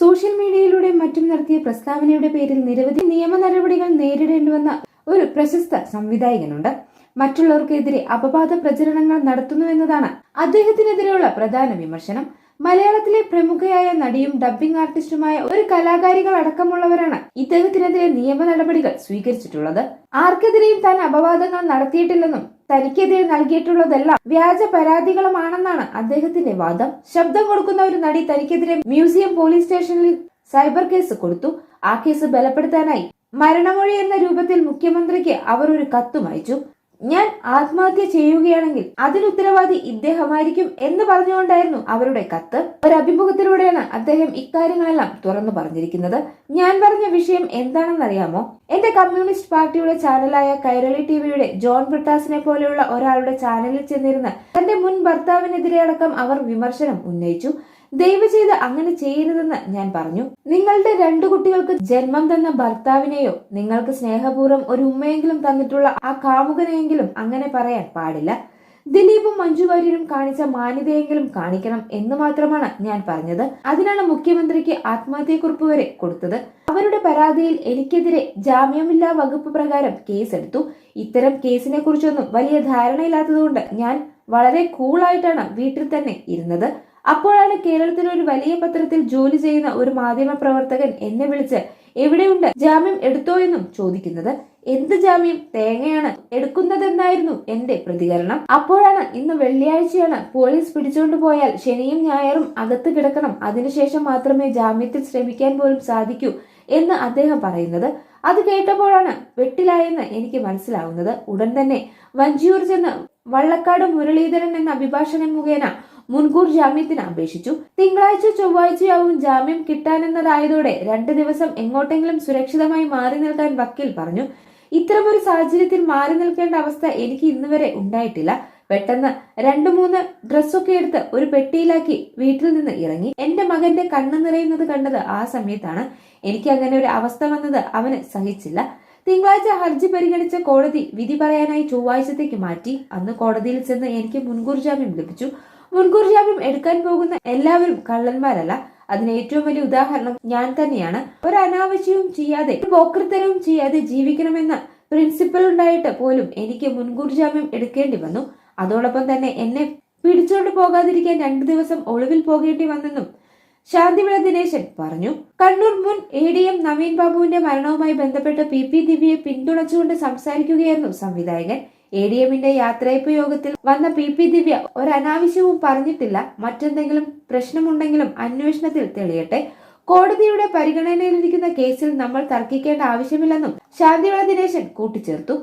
Social മീഡിയയിലൂടെ മറ്റും നടത്തിയ പ്രസ്താവനയുടെ പേരിൽ നിരവധി നിയമ നടപടികൾ നേരിടേണ്ടി വന്ന ഒരു പ്രശസ്ത സംവിധായകനുണ്ട്. മറ്റുള്ളവർക്കെതിരെ അപവാദ പ്രചരണങ്ങൾ നടത്തുന്നുവെന്നതാണ് അദ്ദേഹത്തിനെതിരെയുള്ള പ്രധാന വിമർശനം. മലയാളത്തിലെ പ്രമുഖയായ നടിയും ഡബ്ബിംഗ് ആർട്ടിസ്റ്റുമായ ഒരു കലാകാരികൾ അടക്കമുള്ളവരാണ് ഇദ്ദേഹത്തിനെതിരെ നിയമ നടപടികൾ സ്വീകരിച്ചിട്ടുള്ളത്. ആർക്കെതിരെയും താൻ അപവാദങ്ങൾ നടത്തിയിട്ടില്ലെന്നും തനിക്കെതിരെ നൽകിയിട്ടുള്ളതെല്ലാം വ്യാജ പരാതികളുമാണെന്നാണ് അദ്ദേഹത്തിന്റെ വാദം. ശബ്ദം കൊടുക്കുന്ന ഒരു നടി തനിക്കെതിരെ മ്യൂസിയം പോലീസ് സ്റ്റേഷനിൽ സൈബർ കേസ് കൊടുത്തു. ആ കേസ് ബലപ്പെടുത്താനായി മരണമൊഴി എന്ന രൂപത്തിൽ മുഖ്യമന്ത്രിക്ക് അവർ ഒരു കത്തും അയച്ചു. ഞാൻ ആത്മഹത്യ ചെയ്യുകയാണെങ്കിൽ അതിന് ഉത്തരവാദി ഇദ്ദേഹമായിരിക്കും എന്ന് പറഞ്ഞുകൊണ്ടായിരുന്നു അവരുടെ കത്ത്. ഒരു അഭിമുഖത്തിലൂടെയാണ് അദ്ദേഹം ഇക്കാര്യങ്ങളെല്ലാം തുറന്നു പറഞ്ഞിരിക്കുന്നത്. ഞാൻ പറഞ്ഞ വിഷയം എന്താണെന്നറിയാമോ? എന്റെ കമ്മ്യൂണിസ്റ്റ് പാർട്ടിയുടെ ചാനലായ കൈരളി ടിവിയുടെ ജോൺ ബ്രിട്ടാസിനെ പോലെയുള്ള ഒരാളുടെ ചാനലിൽ ചെന്നിരുന്ന് തന്റെ മുൻ ഭർത്താവിനെതിരെ അടക്കം അവർ വിമർശനം ഉന്നയിച്ചു. ദയവ് ചെയ്ത് അങ്ങനെ ചെയ്യരുതെന്ന് ഞാൻ പറഞ്ഞു. നിങ്ങളുടെ രണ്ടു കുട്ടികൾക്ക് ജന്മം തന്ന ഭർത്താവിനെയോ നിങ്ങൾക്ക് സ്നേഹപൂർവം ഒരു ഉമ്മയെങ്കിലും തന്നിട്ടുള്ള ആ കാമുകനെയെങ്കിലും അങ്ങനെ പറയാൻ പാടില്ല. ദിലീപും മഞ്ജു വാര്യരും കാണിച്ച മാന്യതയെങ്കിലും കാണിക്കണം എന്ന് മാത്രമാണ് ഞാൻ പറഞ്ഞത്. അതിനാണ് മുഖ്യമന്ത്രിക്ക് ആത്മഹത്യക്കുറിപ്പ് വരെ കൊടുത്തത്. അവരുടെ പരാതിയിൽ എനിക്കെതിരെ ജാമ്യമില്ലാ വകുപ്പ് പ്രകാരം കേസെടുത്തു. ഇത്തരം കേസിനെ കുറിച്ചൊന്നും വലിയ ധാരണയില്ലാത്തതുകൊണ്ട് ഞാൻ വളരെ കൂളായിട്ടാണ് വീട്ടിൽ തന്നെ ഇരുന്നത്. അപ്പോഴാണ് കേരളത്തിലെ ഒരു വലിയ പത്രത്തിൽ ജോലി ചെയ്യുന്ന ഒരു മാധ്യമ പ്രവർത്തകൻ എന്നെ വിളിച്ച് എവിടെയുണ്ട്? ജാമ്യം എടുത്തോ എന്നും ചോദിക്കുന്നത്. എന്ത് ജാമ്യം? തേങ്ങയാണ്. എടുക്കുന്നതെന്നായിരുന്നു എന്റെ പ്രതികരണം. അപ്പോഴാണ് ഇന്ന് വെള്ളിയാഴ്ചയാണ്. പോലീസ് പിടിച്ചുകൊണ്ട് പോയാൽ ശനിയും ഞായറും അകത്ത് കിടക്കണം. അതിനുശേഷം മാത്രമേ ജാമ്യത്തിൽ ശ്രമിക്കാൻ പോലും സാധിക്കൂ എന്ന് അദ്ദേഹം പറയുന്നത്. അത് കേട്ടപ്പോഴാണ് വെട്ടിലായെന്ന് എനിക്ക് മനസ്സിലാവുന്നത്. ഉടൻ തന്നെ വഞ്ചിയൂർ ചെന്ന് വള്ളക്കാട് മുരളീധരൻ എന്ന അഭിഭാഷകൻ മുഖേന മുൻകൂർ ജാമ്യത്തിന് അപേക്ഷിച്ചു. തിങ്കളാഴ്ച ചൊവ്വാഴ്ചയാവും ജാമ്യം കിട്ടാനെന്നതായതോടെ രണ്ട് ദിവസം എങ്ങോട്ടെങ്കിലും സുരക്ഷിതമായി മാറി നിൽക്കാൻ വക്കീൽ പറഞ്ഞു. ഇത്തരമൊരു സാഹചര്യത്തിൽ മാറി നിൽക്കേണ്ട അവസ്ഥ എനിക്ക് ഇന്നുവരെ ഉണ്ടായിട്ടില്ല. പെട്ടെന്ന് രണ്ടു മൂന്ന് ഡ്രസ്സൊക്കെ എടുത്ത് ഒരു പെട്ടിയിലാക്കി വീട്ടിൽ നിന്ന് ഇറങ്ങി. എന്റെ മകന്റെ കണ്ണു നിറയുന്നത് കണ്ടത് ആ സമയത്താണ്. എനിക്ക് അങ്ങനെ ഒരു അവസ്ഥ വന്നത് അവന് സഹിച്ചില്ല. തിങ്കളാഴ്ച ഹർജി പരിഗണിച്ച കോടതി വിധി പറയാനായി ചൊവ്വാഴ്ചത്തേക്ക് മാറ്റി. അന്ന് കോടതിയിൽ ചെന്ന് എനിക്ക് മുൻകൂർ ജാമ്യം ലഭിച്ചു. മുൻകൂർ ജാമ്യം എടുക്കാൻ പോകുന്ന എല്ലാവരും കള്ളന്മാരല്ല. അതിന് ഏറ്റവും വലിയ ഉദാഹരണം ഞാൻ തന്നെയാണ്. ഒരു അനാവശ്യവും ചെയ്യാതെ ഒരു ചെയ്യാതെ ജീവിക്കണമെന്ന പ്രിൻസിപ്പൽ ഉണ്ടായിട്ട് പോലും എനിക്ക് മുൻകൂർ ജാമ്യം എടുക്കേണ്ടി വന്നു. അതോടൊപ്പം തന്നെ എന്നെ പിടിച്ചോണ്ട് പോകാതിരിക്കാൻ രണ്ടു ദിവസം ഒളിവിൽ പോകേണ്ടി വന്നെന്നും ശാന്തിവിള ദിനേശൻ പറഞ്ഞു. കണ്ണൂർ മുൻ എ ഡി എം നവീൻ ബാബുവിന്റെ മരണവുമായി ബന്ധപ്പെട്ട് പി. പി. ദിവ്യയെ പിന്തുണച്ചുകൊണ്ട് സംസാരിക്കുകയായിരുന്നു സംവിധായകൻ. എ ഡി എമ്മിന്റെ യാത്രയപ്പ് യോഗത്തിൽ വന്ന പി പി ദിവ്യ ഒരു അനാവശ്യവും പറഞ്ഞിട്ടില്ല. മറ്റെന്തെങ്കിലും പ്രശ്നമുണ്ടെങ്കിലും അന്വേഷണത്തിൽ തെളിയട്ടെ. കോടതിയുടെ പരിഗണനയിലിരിക്കുന്ന കേസിൽ നമ്മൾ തർക്കിക്കേണ്ട ആവശ്യമില്ലെന്നും ശാന്തിവിള ദിനേശൻ കൂട്ടിച്ചേർത്തു.